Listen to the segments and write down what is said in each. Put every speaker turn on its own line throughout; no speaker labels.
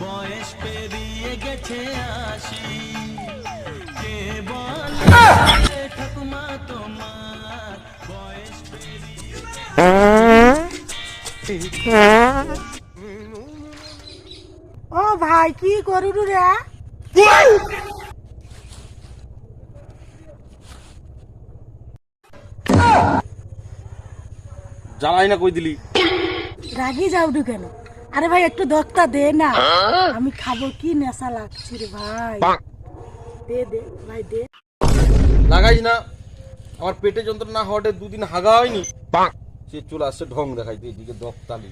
বয়স পেরিয়ে গেছে আশি কে বল ঠাকুমা তোমার বয়স পেরিয়ে
ও ভাই কি করুন রে?
জ্বালাই না কই দিলি?
রাগি যাও কেন? আরে ভাই একটু দক্তা দে না। আমি খাব কি নেশা লাগছে রে ভাই। দে দে ভাই দে।
লাগাইস না। আমার পেটে যন্ত্রণা হওয়াতে দুদিন হাগা হয়নি। সে চলে আসছে ঢং দেখাইতে এদিকে দক্তালি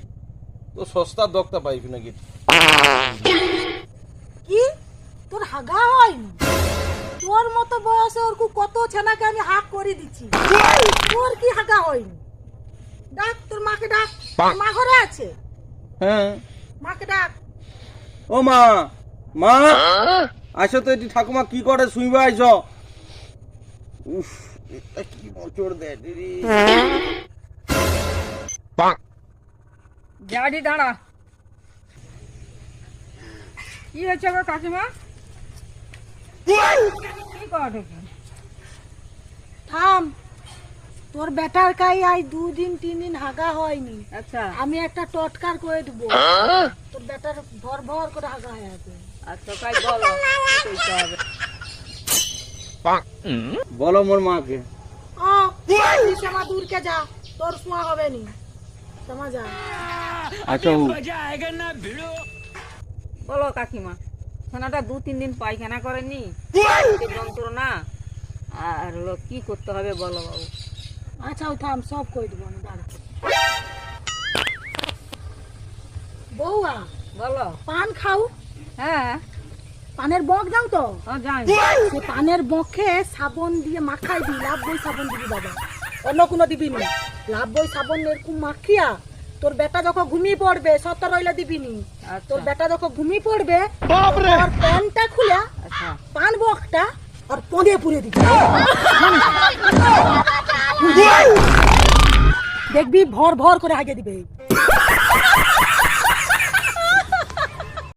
তো সস্তা দক্তা পাইবি নাকি
কি? তোর হাগা হয়নি? তোর মতো বয়সে ওর কু কত ছেনাকে আমি হাক করে দিচ্ছি তোর কি হাগা হয়নি? ডাক তোর মাকে ডাক। মা ঘরে আছে?
হ্যাঁ।
মাকে ডাক।
ও মা মা। আসো তো এটি ঠাকুমা কি করে শুইবা আইস। উফ এটা কি দেয় দিদি।
গাড়ি দাঁড়া। কি হয়েছে গো কাকিমা? কি কর
থাম। তোর বেটার কাই আই দুদিন তিন দিন হাগা হয়নি।
আচ্ছা।
আমি একটা টটকার করে দেবো। তোর বেটার ভর ভর করে হাগা হয়ে আছে
আচ্ছা তাই বলো কি
বলো মোর মাকে।
ও তুই শ্যামা দূরকে যা তোর শোয়া হবে নি। শ্যামা যা।
আচ্ছা ও।
বলো কাকিমা সোনাটা দু তিন দিন পায়খানা করেনি যন্ত্রণা। আর হলো কি করতে হবে বলো বাবু?
আচ্ছা ও থাম সব করে দেবো আমি দাঁড়া। বৌয়া
বলো।
পান খাও।
হ্যাঁ।
পানের বক দাও তো। সে পানের বকে সাবন দিয়ে মাখাই দি লাভ বই সাবন দিবি বাবা। অন্য কোনো দিবি না। লাভ বই সাবন এরকম মাখিয়া তোর বেটা যখন ঘুমিয়ে পড়বে সত্তর রইলে দিবি নি। তোর
আচ্ছা
বেটা যখন ঘুমিয়ে পড়বে তোর প্যান্টটা খুলে
আচ্ছা।
পান বকটা আর পদে পুরে দিবি। দেখবি ভর ভর করে আগে দিবে।